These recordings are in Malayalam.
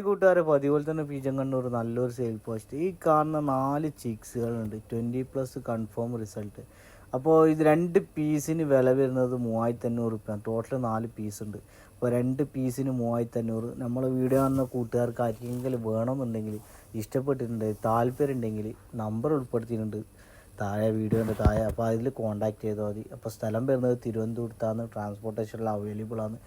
കൂട്ടുകാരെ പതിപോലെ തന്നെ പീജങ്കണ്ണൂർ നല്ലൊരു സെയിൽ പോസ്റ്റ് ഈ കാണുന്ന നാല് ചിക്സുകളുണ്ട് ട്വന്റി പ്ലസ് കൺഫേം റിസൾട്ട് അപ്പോൾ ഇത് രണ്ട് പീസിന് വില വരുന്നത് മൂവായിരത്തി അഞ്ഞൂറ് റുപ്യ. ടോട്ടൽ നാല് പീസ് ഉണ്ട്. അപ്പോൾ രണ്ട് പീസിന് മൂവായിരത്തി അഞ്ഞൂറ് നമ്മൾ വീഡിയോ വന്ന കൂട്ടുകാർക്ക് ആർക്കെങ്കിലും വേണമെന്നുണ്ടെങ്കിൽ ഇഷ്ടപ്പെട്ടിട്ടുണ്ട് താല്പര്യം ഉണ്ടെങ്കിൽ നമ്പർ ഉൾപ്പെടുത്തിയിട്ടുണ്ട്. താഴെ വീഡിയോന്റെ താഴെ. അപ്പോൾ അതിൽ കോൺടാക്ട് ചെയ്താൽ മതി. അപ്പോൾ സ്ഥലം വരുന്നത് തിരുവനന്തപുരത്താണ് ട്രാൻസ്പോർട്ടേഷനിൽ അവൈലബിൾ ആണ്.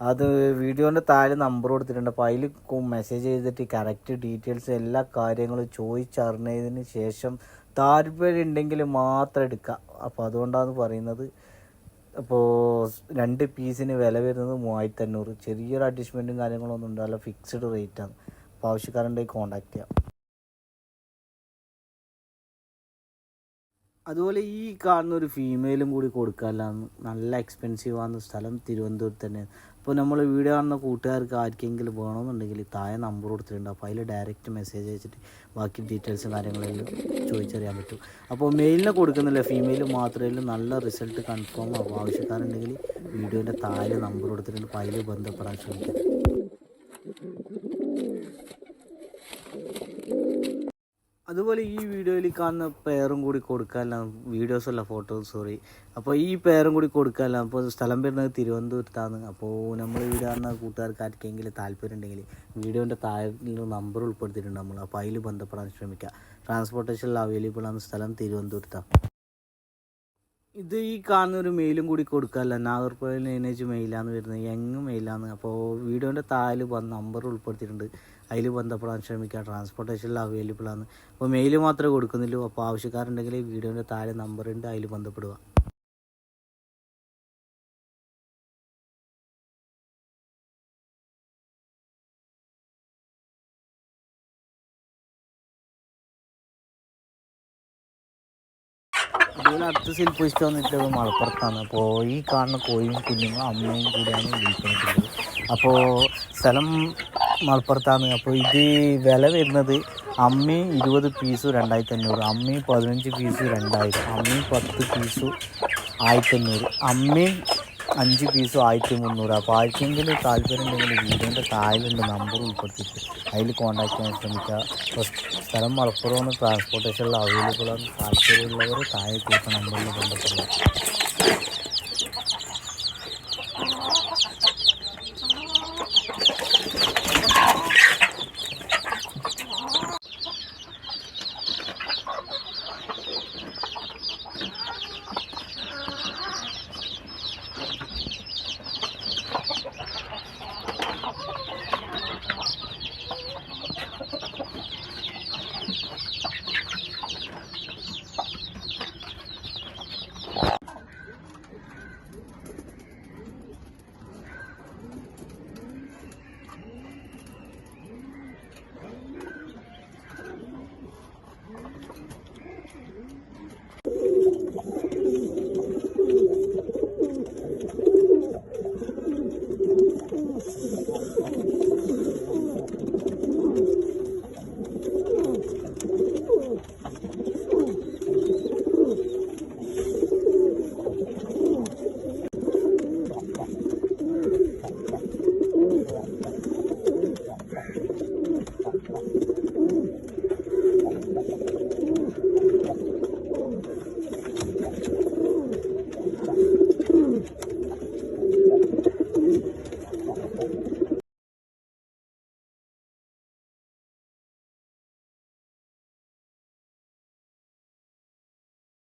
അത് വീഡിയോന്റെ താഴെ നമ്പർ കൊടുത്തിട്ടുണ്ട്. അപ്പോൾ അതിൽ മെസ്സേജ് ചെയ്തിട്ട് കറക്റ്റ് ഡീറ്റെയിൽസ് എല്ലാ കാര്യങ്ങളും ചോദിച്ചറിഞ്ഞതിന് ശേഷം താല്പര്യം ഉണ്ടെങ്കിൽ മാത്രം എടുക്കുക. അപ്പോൾ അതുകൊണ്ടാണ് പറയുന്നത്. അപ്പോൾ രണ്ട് പീസിന് വില വരുന്നത് മൂവായിരത്തി അഞ്ഞൂറ്. ചെറിയൊരു അഡ്ജസ്റ്റ്മെന്റും കാര്യങ്ങളൊന്നും ഉണ്ടാവില്ല. ഫിക്സ്ഡ് റേറ്റാണ് അപ്പോൾ ആവശ്യക്കാരുണ്ടെങ്കിൽ കോൺടാക്ട് ചെയ്യാം. അതുപോലെ ഈ കാണുന്ന ഒരു ഫീമെയിലും കൂടി കൊടുക്കാനാണ് നല്ല എക്സ്പെൻസീവ് ആണ് സ്ഥലം തിരുവനന്തപുരത്ത് തന്നെ. അപ്പോൾ നമ്മൾ വീഡിയോ കാണുന്ന കൂട്ടുകാർക്ക് ആർക്കെങ്കിലും വേണമെന്നുണ്ടെങ്കിൽ താഴെ നമ്പർ കൊടുത്തിട്ടുണ്ട്. അപ്പോൾ അതിൽ ഡയറക്റ്റ് മെസ്സേജ് അയച്ചിട്ട് ബാക്കി ഡീറ്റെയിൽസും കാര്യങ്ങളെല്ലാം ചോദിച്ചറിയാൻ പറ്റും. അപ്പോൾ മെയിലിനെ കൊടുക്കുന്നില്ല. ഫീമെയിൽ മാത്രമേ നല്ല റിസൾട്ട് കൺഫേം ആവും. ആവശ്യക്കാരുണ്ടെങ്കിൽ വീഡിയോന്റെ താഴെ നമ്പർ കൊടുത്തിട്ടുണ്ട്. അപ്പോൾ അതിൽ ബന്ധപ്പെടാൻ ശ്രമിക്കാം. അതുപോലെ ഈ വീഡിയോയിൽ കാണുന്ന പേരും കൂടി കൊടുക്കാനല്ല വീഡിയോസ് അല്ല ഫോട്ടോസ് സോറി അപ്പോൾ ഈ പേരും കൂടി കൊടുക്കാനല്ല അപ്പോൾ സ്ഥലം വരുന്നത് തിരുവനന്തപുരത്താണ്. അപ്പോൾ നമ്മൾ വീട് കാണുന്ന കൂട്ടുകാർക്ക് ആർക്കെങ്കിലും താല്പര്യം ഉണ്ടെങ്കിൽ വീഡിയോന്റെ താഴെ നമ്പർ ഉൾപ്പെടുത്തിയിട്ടുണ്ട് നമ്മൾ അപ്പോൾ അതിൽ ബന്ധപ്പെടാൻ ശ്രമിക്കുക ട്രാൻസ്പോർട്ടേഷനിൽ അവൈലബിൾ ആണ് സ്ഥലം തിരുവനന്തപുരത്താണ് ഇത് ഈ കാണുന്ന ഒരു മെയിലും കൂടി കൊടുക്കാമല്ല നാഗർകോവിൽ ലൈനേജ് മെയിലാണ് വരുന്നത്. യങ് മെയിലാണ് അപ്പോൾ വീഡിയോന്റെ താൽ വന്ന് നമ്പർ ഉൾപ്പെടുത്തിയിട്ടുണ്ട്. അതിൽ ബന്ധപ്പെടാൻ ശ്രമിക്കുക. ട്രാൻസ്പോർട്ടേഷനിൽ അവൈലബിൾ ആണ് അപ്പോൾ മെയിൽ മാത്രമേ കൊടുക്കുന്നുള്ളൂ. അപ്പോൾ ആവശ്യക്കാരുണ്ടെങ്കിൽ വീഡിയോന്റെ താഴെ നമ്പറുണ്ട് അതിൽ ബന്ധപ്പെടുക. അതുപോലെ അടുത്ത ശില്പ ഇഷ്ടം വന്നിട്ടുള്ളത് മലപ്പുറത്താണ്. അപ്പോൾ ഈ കാണുന്ന കോഴിയും കുഞ്ഞുങ്ങളും അമ്മയും കൂടിയാണ് വിളിക്കുന്നത്. അപ്പോൾ സ്ഥലം മലപ്പുറത്താണ്. അപ്പോൾ ഇത് വില വരുന്നത് അമ്മയും ഇരുപത് പീസ് രണ്ടായിരത്തി അഞ്ഞൂറ് അമ്മയും പതിനഞ്ച് പീസ് രണ്ടായിരം. അമ്മയും പത്ത് പീസ് ആയിരത്തി അഞ്ഞൂറ് അമ്മയും അഞ്ച് പീസും ആയിരത്തി മുന്നൂറ്. അപ്പോൾ ആർക്കെങ്കിലും താല്പര്യം ഉണ്ടെങ്കിൽ വീടിന്റെ താഴെയുണ്ട് നമ്പർ ഉൾപ്പെടുത്തിയിട്ട് അതിൽ കോൺടാക്ട് ചെയ്യാൻ ശ്രമിക്കുക. സ്ഥലം മലപ്പുറമാണ് ട്രാൻസ്പോർട്ടേഷനിൽ അവൈലബിൾ ആണ്. താല്പര്യമുള്ളവർ താഴെ കൊടുത്ത നമ്പറിൽ ബന്ധപ്പെടുക.